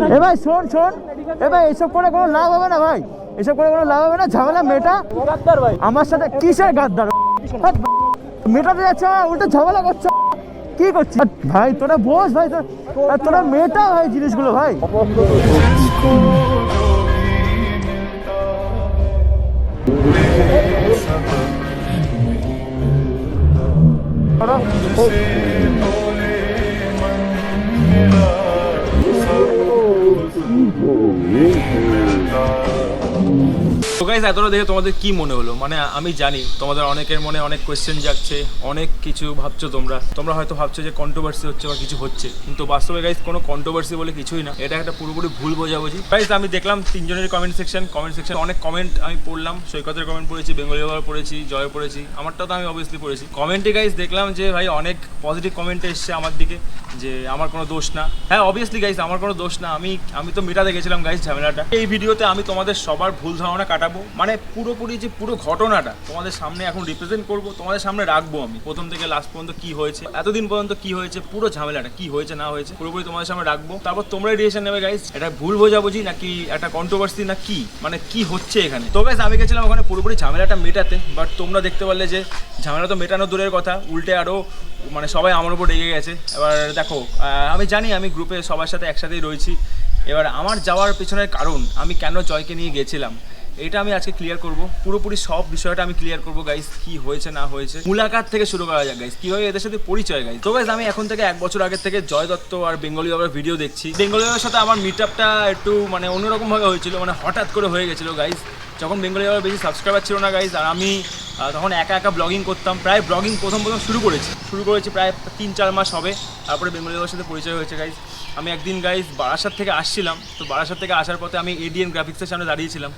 এ ভাই শোন শোন। এ ভাই এসব করে কোনো লাভ হবে না ভাই। এসব করে কোনো লাভ হবে না। ঝামেলা মেটা আমার সাথে কিসের গাদ্দার? হাট, মেটাতে যাচ্ছে উল্টো ঝামেলা করছে। কি করছিস? ভাই তোরা বস ভাই তোর- তোরা মেটা ভাই জিনিসগুলো ভাই। তো গাইজ এতটা দেখে তোমাদের কি মনে হলো? মানে আমি জানি তোমাদের অনেকের মনে অনেক কোয়েশ্চেন যাচ্ছে অনেক কিছু ভাবছ তোমরা। তোমরা হয়তো ভাবছ যে কন্ট্রোভার্সি হচ্ছে বা কিছু হচ্ছে। কিন্তু বাস্তবে গাইজ কোনো কন্ট্রোভার্সি বলে কিছুই না। এটা একটা পুরোপুরি ভুল বোঝাবুঝি। গাইজ আমি দেখলাম তিনজনের কমেন্ট সেকশন কমেন্ট সেকশন অনেক কমেন্ট আমি পড়লাম। সৈকতের কমেন্ট পড়েছি, বেঙ্গলি বাবার পড়েছি, জয় পড়েছি। আমারটা তো আমি অবভিয়াসলি পড়েছি। কমেন্টে গাইজ দেখলাম যে ভাই, অনেক পজিটিভ কমেন্ট এসছে আমার দিকে, যে আমার কোনো দোষ না। হ্যাঁ অবভিয়াসলি গাইজ আমার কোনো দোষ না। আমি আমি তো মেটাতে গেছিলাম গাইজ ঝামেলাটা। এই ভিডিওতে আমি তোমাদের সবার ভুল ধারণা কাটাবো মানে পুরোপুরি যে পুরো ঘটনাটা তোমাদের সামনে এখন রিপ্রেজেন্ট করব, তোমাদের সামনে রাখব আমি। প্রথম থেকে লাস্ট পর্যন্ত কি হয়েছে, এতদিন পর্যন্ত কি হয়েছে, পুরো ঝামেলাটা কি হয়েছে, না হয়েছে, পুরোপুরি তোমাদের সামনে রাখব। তারপর তোমরাই ডিসিশন নেবে গাইজ এটা ভুল বোঝাবুঝি নাকি একটা কন্ট্রোভার্সি না কি? মানে কি হচ্ছে এখানে? তো গাইজ আমি গেছিলাম ওখানে পুরোপুরি ঝামেলাটা মেটাতে বাট তোমরা দেখতে পারলে যে ঝামেলা তো মেটানো দূরের কথা, উল্টে আরও মানে সবাই আমার উপর রেগে গেছে। এবার দেখো আমি জানি আমি গ্রুপে সবার সাথে একসাথেই রয়েছি। এবার আমার যাওয়ার পেছনের কারণ আমি কেন জয়কে নিয়ে গেছিলাম। এটা আমি আজকে ক্লিয়ার করব। পুরোপুরি সব বিষয়টা আমি ক্লিয়ার করব গাইস কি হয়েছে, না হয়েছে। মুলাকাত থেকে শুরু করা যাক গাইস কীভাবে এদের সাথে পরিচয় গাইস তো গাইস আমি এখন থেকে এক বছর আগে থেকে জয় দত্ত আর বেঙ্গলি বাবার ভিডিও দেখছি। বেঙ্গলি বাবার সাথে আমার মিট আপটা একটু মানে অন্যরকম ভাবে হয়েছিল মানে হঠাৎ করে হয়ে গেছিল গাইস যখন বেঙ্গলি বাবার বেশি সাবস্ক্রাইবার ছিল না গাইস আর আমি তখন একা একা ব্লগিং করতাম। প্রায় ব্লগিং প্রথম প্রথম শুরু করেছি। শুরু করেছি প্রায় তিন চার মাস হবে, তারপরে বেঙ্গলি বাবার সাথে পরিচয় হয়েছে গাইস আমি একদিন গাইস বারাসাত থেকে আসছিলাম। তো বারাসাত থেকে আসার পথে আমি এডিএন গ্রাফিক্সের সামনে দাঁড়িয়েছিলাম।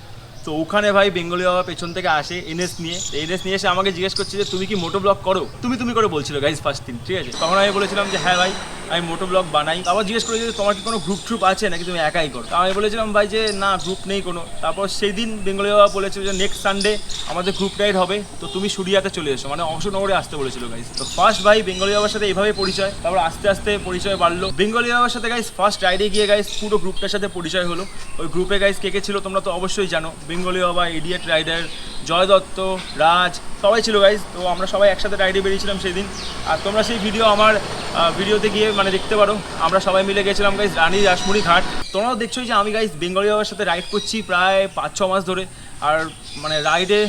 তো ওখানে ভাই বেঙ্গলি বাবা পেছন থেকে আসে এনএস নিয়ে। এনএস নিয়ে এসে আমাকে জিজ্ঞেস করছে যে, তুমি কি মোটো ব্লগ করো? তুমি তুমি করে বলছিল গাইজ ফার্স্ট দিন ঠিক আছে? তখন আমি বলেছিলাম যে হ্যাঁ ভাই। আমি মোটো ব্লগ বানাই। আবার জিজ্ঞেস করে যে তোমার কি কোনো গ্রুপ ট্রুপ আছে নাকি তুমি একাই করো? আমি বলেছিলাম, ভাই যে না গ্রুপ নেই কোনো। তারপর সেই দিন বেঙ্গলি বাবা বলেছিল যে নেক্সট সানডে আমাদের গ্রুপ রাইড হবে, তো তুমি সুরিয়াতে চলে এসো। মানে অংশনগরে আসতে বলেছিল গাইজ তো ফার্স্ট ভাই বেঙ্গলি বাবার সাথে এইভাবে পরিচয়, তারপর আস্তে আস্তে পরিচয় বাড়লো। বেঙ্গলি বাবার সাথে গাইজ ফার্স্ট রাইডে গিয়ে গাইজ পুরো গ্রুপটার সাথে পরিচয় হলো। ওই গ্রুপে গাইজ কে কে ছিল তোমরা তো অবশ্যই জানো। Bengali Baba idiot rider Joy Dutta, Raj, সবাই ছিল গাইজ তো আমরা সবাই একসাথে রাইডে বেরিয়েছিলাম সেই দিন আর তোমরা সেই ভিডিও আমার ভিডিওতে গিয়ে মানে দেখতে পারো। আমরা সবাই মিলে গেছিলাম গাইজ রানী রাসমুড়ি ঘাট। তোমরাও দেখছ যে আমি গাইজ বেঙ্গলি বাবার সাথে রাইড করছি প্রায় পাঁচ ছ মাস ধরে। আর মানে রাইডে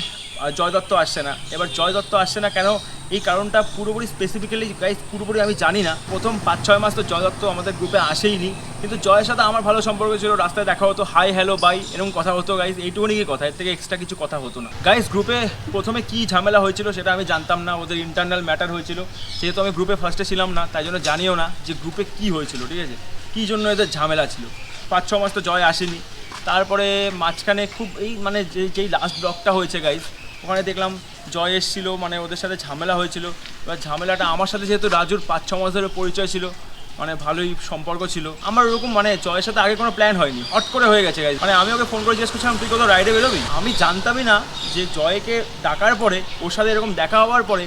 জয় দত্ত আসছে না। এবার জয় দত্ত আসছে না কেন? এই কারণটা পুরোপুরি স্পেসিফিক্যালি গাইজ পুরোপুরি আমি জানি না। প্রথম পাঁচ, ছয় মাস তো জয় দত্ত আমাদের গ্রুপে আসেইনি। কিন্তু জয়ের সাথে আমার ভালো সম্পর্ক ছিল, রাস্তায় দেখা হতো হাই হ্যালো বাই এরকম কথা হতো গাইজ এইটুকুনি কি কথা, এর থেকে এক্সট্রা কিছু কথা হতো না। গাইজ গ্রুপে প্রথমে কি ঝামেলা হয়েছিল সেটা আমি জানতাম না, ওদের ইন্টারনাল ম্যাটার হয়েছিল। যেহেতু আমি গ্রুপে ফার্স্টে ছিলাম না, তাই জন্য জানিও না যে গ্রুপে কি হয়েছিল, ঠিক আছে? কী জন্য এদের ঝামেলা ছিল? পাঁচ ছ মাস তো জয় আসেনি। তারপরে মাঝখানে খুব এই মানে যে, যেই লাস্ট ব্লকটা হয়েছে গাইজ ওখানে দেখলাম জয় এসেছিল মানে ওদের সাথে ঝামেলা হয়েছিল। এবার ঝামেলাটা আমার সাথে যেহেতু রাজুর পাঁচ ছ মাস ধরে পরিচয় ছিল মানে ভালোই সম্পর্ক ছিল। আমার ওরকম মানে জয়ের সাথে আগে কোনো প্ল্যান হয়নি। হট করে হয়ে গেছে গাইজ মানে আমি ওকে ফোন করে জিজ্ঞেস করছিলাম, তুই কোথাও রাইডে বেরোবি? আমি জানতামই না যে জয়কে ডাকার পরে ওর সাথে এরকম দেখা হওয়ার পরে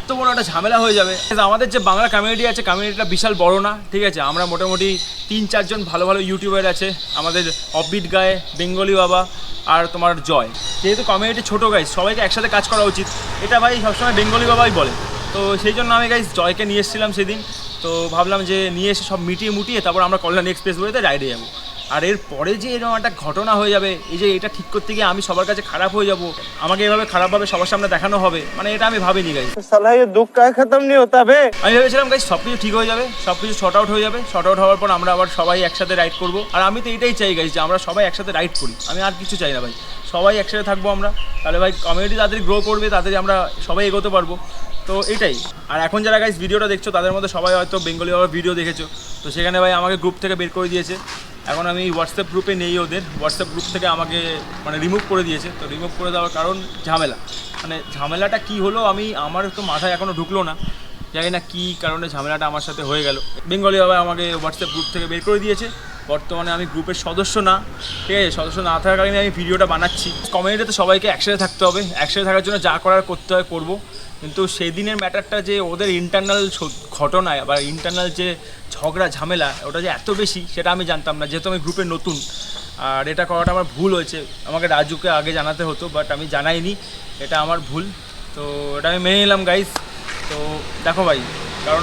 এত বড় একটা ঝামেলা হয়ে যাবে। আমাদের যে বাংলা কমিউনিটি আছে কমিউনিটিটা বিশাল বড় না? ঠিক আছে? আমরা মোটামুটি তিন, চারজন ভালো ভালো ইউটিউবার আছে। আমাদের অফবিট গায়ে, বেঙ্গলি বাবা আর তোমার জয়। যেহেতু কমিউনিটি ছোটো গাইজ সবাইকে একসাথে কাজ করা উচিত। এটা ভাই সবসময় বেঙ্গলি বাবাই বলে। তো সেই জন্য আমি গাইজ জয়কে নিয়ে এসেছিলাম সেদিন। তো ভাবলাম যে নিয়ে এসে সব মিটিয়ে মুটিয়ে তারপর আমরা কল্যাণ এক্সপ্রেস ওয়েতে রাইডে যাব। আর এর পরে যে এরকম একটা ঘটনা হয়ে যাবে এই যে এটা ঠিক করতে গিয়ে আমি সবার কাছে খারাপ হয়ে যাব আমাকে এভাবে খারাপভাবে সবার সামনে দেখানো হবে মানে এটা আমি ভাবিনি গাই দুঃখ আমি ভেবেছিলাম গাইজ সব কিছু ঠিক হয়ে যাবে সব কিছু শর্ট আউট হয়ে যাবে। শর্ট আউট হওয়ার পর আমরা আবার সবাই একসাথে রাইড করব। আর আমি তো এটাই চাই গাই যে আমরা সবাই একসাথে রাইড করি। আমি আর কিছু চাই না ভাই। সবাই একসাথে থাকব আমরা। তাহলে ভাই কমিউনিটি তাদের গ্রো করবে তাদের আমরা সবাই এগোতে পারব। তো এটাই। আর এখন যারা গাইজ ভিডিওটা দেখছ তাদের মধ্যে সবাই হয়তো বেঙ্গলি ভিডিও দেখেছ। তো সেখানে ভাই আমাকে গ্রুপ থেকে বের করে দিয়েছে। এখন আমি হোয়াটসঅ্যাপ গ্রুপে নেই ওদের। হোয়াটসঅ্যাপ গ্রুপ থেকে আমাকে মানে রিমুভ করে দিয়েছে। তো রিমুভ করে দেওয়ার কারণ ঝামেলা। মানে ঝামেলাটা কি হলো আমি, আমার তো মাথায় এখনও ঢুকলো না। জানি না কী কারণে ঝামেলাটা আমার সাথে হয়ে গেল। বেঙ্গলি বাবা আমাকে হোয়াটসঅ্যাপ গ্রুপ থেকে বের করে দিয়েছে। বর্তমানে আমি গ্রুপের সদস্য না। ঠিক আছে? সদস্য না থাকাকালীন আমি ভিডিওটা বানাচ্ছি। কমিউনিটিতে সবাইকে একসাথে থাকতে হবে। একসাথে থাকার জন্য যা করার করতে হয়, করব। কিন্তু সেই দিনের ম্যাটারটা যে ওদের ইন্টারনাল ঘটনায় বা ইন্টারনাল যে ঝগড়া, ঝামেলা, ওটা যে এত বেশি, সেটা আমি জানতাম না। যেহেতু আমি গ্রুপে নতুন, আর এটা করাটা আমার ভুল হয়েছে। আমাকে রাজুকে আগে জানাতে হতো বাট আমি জানাইনি। এটা আমার ভুল। তো এটা আমি মেনে নিলাম গাইস তো দেখো ভাই, কারণ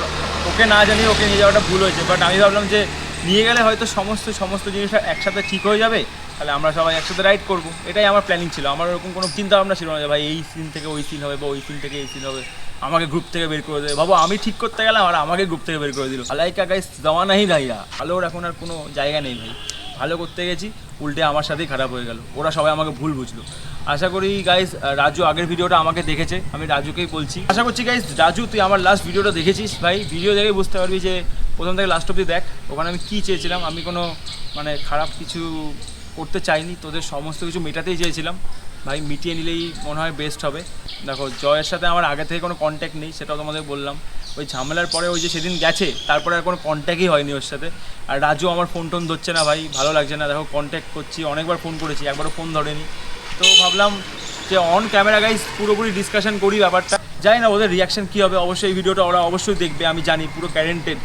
ওকে না জানিয়ে ওকে নিয়ে যাওয়াটা ভুল হয়েছে বাট আমি ভাবলাম যে নিয়ে গেলে হয়তো সমস্ত সমস্ত জিনিসটা একসাথে ঠিক হয়ে যাবে। তাহলে আমরা সবাই একসাথে রাইড করব। এটাই আমার প্ল্যানিং ছিল। আমার ওরকম কোনো চিন্তা ভাবনা ছিল না যে ভাই এই সিন থেকে ওই সিন হবে বা ওই সিন থেকে এই সিন হবে। আমাকে গ্রুপ থেকে বের করে দেবে। বাবা আমি ঠিক করতে গেলাম আর আমাকে গ্রুপ থেকে বের করে দিল। আলাইকা গাইস জমানাই রাইয়া ভালোর এখন আর কোনো জায়গা নেই ভাই। ভালো করতে গেছি, উল্টে আমার সাথেই খারাপ হয়ে গেল। ওরা সবাই আমাকে ভুল বুঝলো। আশা করি গাইজ রাজু আগের ভিডিওটা আমাকে দেখেছে। আমি রাজুকেই বলছি। আশা করছি গাইজ রাজু, তুই আমার লাস্ট ভিডিওটা দেখেছিস ভাই। ভিডিও দেখে বুঝতে পারবি যে প্রথম থেকে লাস্ট অব্দি দেখ, ওখানে আমি কী চেয়েছিলাম, আমি কোনো মানে খারাপ কিছু করতে চাইনি, তোদের সমস্ত কিছু মেটাতেই চেয়েছিলাম। ভাই, মিটিয়ে নিলেই মনে হয় বেস্ট হবে। দেখো, জয়ের সাথে আমার আগে থেকে কোনো কন্ট্যাক্ট নেই, সেটাও তোমাদের বললাম। ওই ঝামেলার পরে ওই যে সেদিন গেছে, তারপরে আর কোনো কন্ট্যাক্টই হয়নি ওর সাথে। আর রাজু আমার ফোন টোন ধরছে না ভাই, ভালো লাগছে না। দেখো কন্ট্যাক্ট করছি, অনেকবার ফোন করেছি, একবারও ফোন ধরেনি। তো ভাবলাম যে অন ক্যামেরা গাইজ পুরোপুরি ডিসকাশন করি ব্যাপারটা। জানি না ওদের রিয়াকশান কী হবে, অবশ্যই এই ভিডিওটা ওরা অবশ্যই দেখবে, আমি জানি, পুরো গ্যারেন্টেড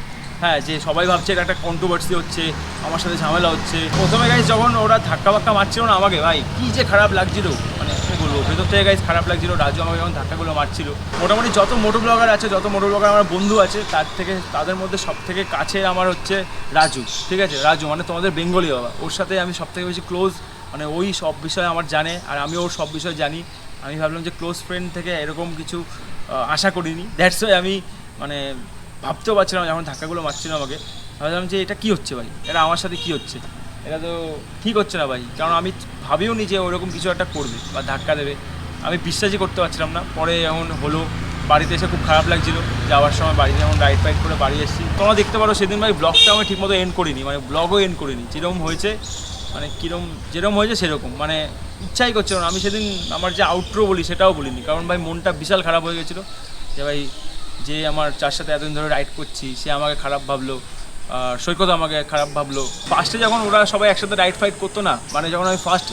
হ্যাঁ যে সবাই ভাবছে এটা একটা কন্ট্রোভার্সি হচ্ছে, আমার সাথে ঝামেলা হচ্ছে। প্রথমে গাইজ যখন ওরা ধাক্কা বাক্কা মারছিল না আমাকে, ভাই, কী যে খারাপ লাগছিল। মানে কী বলব, ভেতর থেকে গাইজ খারাপ লাগছিল, রাজু আমাকে যখন ধাক্কাগুলো মারছিল। মোটামুটি যত মোটো ব্লগার আছে, যত মোটো ব্লগার আমার বন্ধু আছে, তার থেকে, তাদের মধ্যে সব থেকে কাছে আমার হচ্ছে রাজু, ঠিক আছে? রাজু মানে তোমাদের বেঙ্গলি বাবা। ওর সাথে আমি সব থেকে বেশি ক্লোজ মানে ওই সব বিষয়ে আমার জানে, আর আমি ওর সব বিষয় জানি। আমি ভাবলাম যে ক্লোজ ফ্রেন্ড থেকে এরকম কিছু আশা করিনি। দ্যাটস ওয়াই আমি মানে ভাবতেও পারছিলাম যখন ধাক্কাগুলো মারছিল আমাকে। ভাবলাম যে এটা কী হচ্ছে ভাই? এটা আমার সাথে কী হচ্ছে? এটা তো ঠিক হচ্ছে না ভাই। কারণ আমি ভাবিও নি যে ওরকম কিছু একটা করবে বা ধাক্কা দেবে। আমি বিশ্বাসই করতে পারছিলাম না। পরে এমন হলো, বাড়িতে এসে খুব খারাপ লাগছিল। যাওয়ার সময় বাড়িতে যখন রাইড ফাইড করে বাড়ি এসেছি। তোমরা দেখতে পারো সেদিন ভাই ব্লগটা আমি ঠিকমতো এন্ড করিনি। মানে ব্লগও এন্ড করিনি। যেরকম হয়েছে মানে কীরকম যেরকম হয়েছে সেরকম। মানে ইচ্ছাই করছিল না। আমি সেদিন আমার যে আউটরো বলি সেটাও বলিনি। কারণ ভাই মনটা বিশাল খারাপ হয়ে গেছিল। যে ভাই যে আমার যার সাথে এতদিন ধরে রাইড করছি, সে আমাকে খারাপ ভাবলো সৈকত আমাকে খারাপ ভাবলো। ফার্স্টে যখন ওরা সবাই একসাথে রাইড ফাইট করতো না মানে যখন আমি ফার্স্ট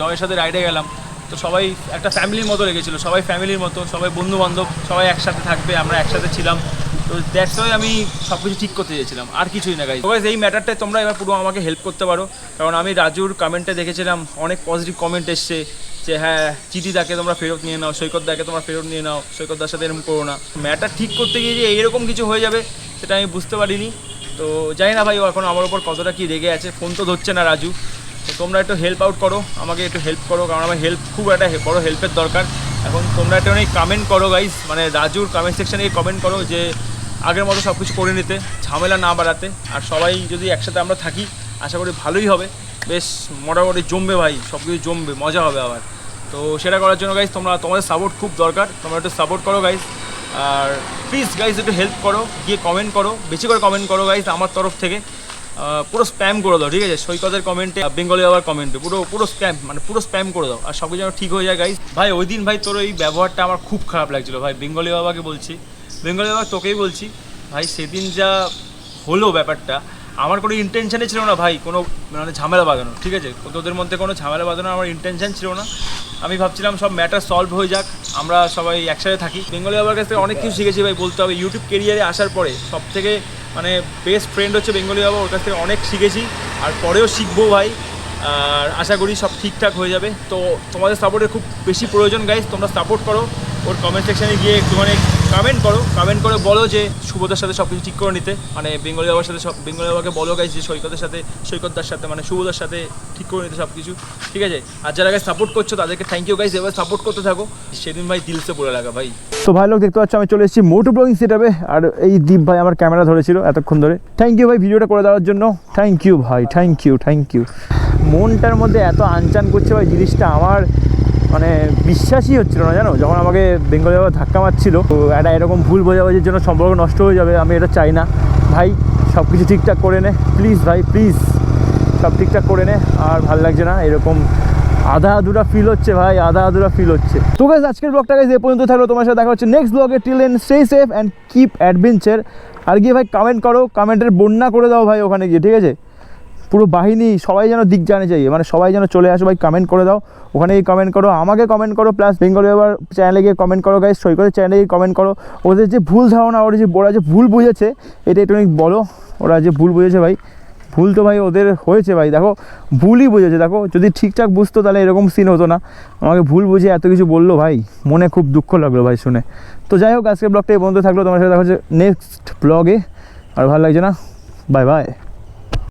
জয়ের সাথে রাইডে গেলাম, তো সবাই একটা ফ্যামিলির মতো লেগেছিলো, সবাই ফ্যামিলির মতো, সবাই বন্ধু বান্ধব সবাই একসাথে থাকবে, আমরা একসাথে ছিলাম। তো দ্যাটস আমি সব কিছু ঠিক করতে চেয়েছিলাম, আর কিছুই না গাই এই ম্যাটারটায় তোমরা এবার পুরো আমাকে হেল্প করতে পারো, কারণ আমি রাজুর কমেন্টে দেখেছিলাম, অনেক পজিটিভ কমেন্ট এসছে। যে হ্যাঁ চিঠি দাকে তোমরা ফেরত নিয়ে নাও, সৈকত দাকে তোমরা ফেরত নিয়ে নাও সৈকত দার সাথে এরকম করো না। ম্যাটার ঠিক করতে গিয়ে যে এইরকম কিছু হয়ে যাবে, সেটা আমি বুঝতে পারিনি। তো জানি না ভাই, ও এখন আমার ওপর কতটা কি রেগে আছে, ফোন তো ধরছে না রাজু। তো তোমরা একটু হেল্প আউট করো, আমাকে একটু হেল্প করো, কারণ আমার হেল্প খুব একটা বড় হেল্পের দরকার। এখন তোমরা একটা অনেক কমেন্ট করো গাইজ মানে রাজুর কমেন্ট সেকশানে কমেন্ট করো যে আগের মতো সব কিছু করে নিতে, ঝামেলা না বাড়াতে। আর সবাই যদি একসাথে আমরা থাকি আশা করি ভালোই হবে। বেশ, মোটামুটি জমবে ভাই সব কিছু জমবে, মজা হবে আবার। তো সেটা করার জন্য গাইজ তোমরা, তোমাদের সাপোর্ট খুব দরকার। তোমরা একটু সাপোর্ট করো গাইজ আর প্লিজ গাইজ একটু হেল্প করো, গিয়ে কমেন্ট করো, বেশি করে কমেন্ট করো গাইজ আমার তরফ থেকে। পুরো স্প্যাম করে দাও, ঠিক আছে? সৈকতের কমেন্টে বেঙ্গলি আবার কমেন্টে পুরো পুরো স্প্যাম মানে পুরো স্প্যাম করে দাও। আর সব কিছু যেন ঠিক হয়ে যায় গাইজ ভাই, ওই দিন ভাই, তোর এই ব্যবহারটা আমার খুব খারাপ লাগছিল ভাই। বেঙ্গলি বাবাকে বলছি। বেঙ্গলি বাবা তোকেই বলছি, ভাই, সেদিন যা হলো ব্যাপারটা আমার কোনো ইন্টেনশনই ছিল না, ভাই, কোনো মানে ঝামেলা বাঁধানো ঠিক আছে? তোদের মধ্যে কোনো ঝামেলা বাঁধানো আমার ইন্টেনশন ছিল না। আমি ভাবছিলাম সব ম্যাটার সলভ হয়ে যাক, আমরা সবাই একসাথে থাকি। বেঙ্গলি বাবার কাছ থেকে অনেক কিছু শিখেছি, ভাই, বলতে হবে ইউটিউব কেরিয়ারে আসার পরে সব থেকে মানে বেস্ট ফ্রেন্ড হচ্ছে বেঙ্গলি বাবা, ওর কাছ থেকে অনেক শিখেছি, আর পরেও শিখব, ভাই। আর আশা করি সব ঠিকঠাক হয়ে যাবে। তো তোমাদের সাপোর্টের খুব বেশি প্রয়োজন গাইজ তোমরা সাপোর্ট করো। ওর কমেন্ট সেকশানে গিয়ে একটুখানি কমেন্ট করো কমেন্ট করে বলো যে শুভদার সাথে সব কিছু ঠিক করে নিতে। মানে বেঙ্গলি বাবার সাথে সব বেঙ্গলি বাবাকে বলো গাইজ যে সৈকতের সাথে সৈকতদার সাথে মানে শুভদার সাথে ঠিক করে নিতে সব কিছু ঠিক আছে? আর যারা গাইজ সাপোর্ট করছ, তাদেরকে থ্যাংক ইউ গাইজ এবার সাপোর্ট করতে থাকো। সেদিন ভাই দিলসে পড়ে লাগা ভাই। তো ভাই, লোক দেখতে পাচ্ছ, আমি চলে এসেছি মোটো ব্লগিং সেটাপে আর এই দীপ ভাই আমার ক্যামেরা ধরেছিল এতক্ষণ ধরে। থ্যাংক ইউ ভাই ভিডিওটা করে দেওয়ার জন্য। থ্যাংক ইউ ভাই থ্যাংক ইউ থ্যাংক ইউ মনটার মধ্যে এত আনচান করছে ভাই, জিনিসটা আমার মানে বিশ্বাসই হচ্ছিল না, জানো? যখন আমাকে বেঙ্গলি বাবা ধাক্কা মারছিল, তো একটা এরকম ভুল বোঝাবুঝির জন্য সম্পর্ক নষ্ট হয়ে যাবে, আমি এটা চাই না। ভাই সব কিছু ঠিকঠাক করে নে প্লিজ ভাই প্লিজ সব ঠিকঠাক করে নে, আর ভালো লাগছে না, এরকম আধা আধুরা ফিল হচ্ছে ভাই, আধা আধুরা ফিল হচ্ছে। তো গাইজ আজকের ব্লগটা গাইজ এ পর্যন্ত থাকল, তোমার সাথে দেখা হচ্ছে নেক্সট ব্লগে till then stay safe and keep adventure আর গিয়ে ভাই কমেন্ট করো কমেন্টের বন্যা করে দাও ভাই, ওখানে গিয়ে, ঠিক আছে? পুরো বাহিনী সবাই যেন দিক জানে চাই মানে সবাই যেন চলে আসো, ভাই কমেন্ট করে দাও। ওখানে গিয়ে কমেন্ট করো, আমাকে কমেন্ট করো প্লাস বেঙ্গল এবার চ্যানেলে গিয়ে কমেন্ট করো গাইজ সৈকতের চ্যানেলে গিয়ে কমেন্ট করো। ওদের যে ভুল ধারণা, ওরা যে ওরা যে ভুল বুঝেছে, এটা একটু বলো, ওরা যে ভুল বুঝেছে, ভাই। ভুল তো, ভাই, ওদের হয়েছে, ভাই। দেখো, ভুলই বুঝেছে। দেখো, যদি ঠিকঠাক বুঝতো, তাহলে এরকম সিন হতো না। আমাকে ভুল বুঝে এত কিছু বলল, ভাই, মনে খুব দুঃখ লাগল, ভাই, শুনে। তো যাই হোক আজকে ব্লগটা এই বন্ধু থাকল। তোমার সাথে দেখা হচ্ছে নেক্সট ব্লগে আর ভালো লাগছে না? Bye bye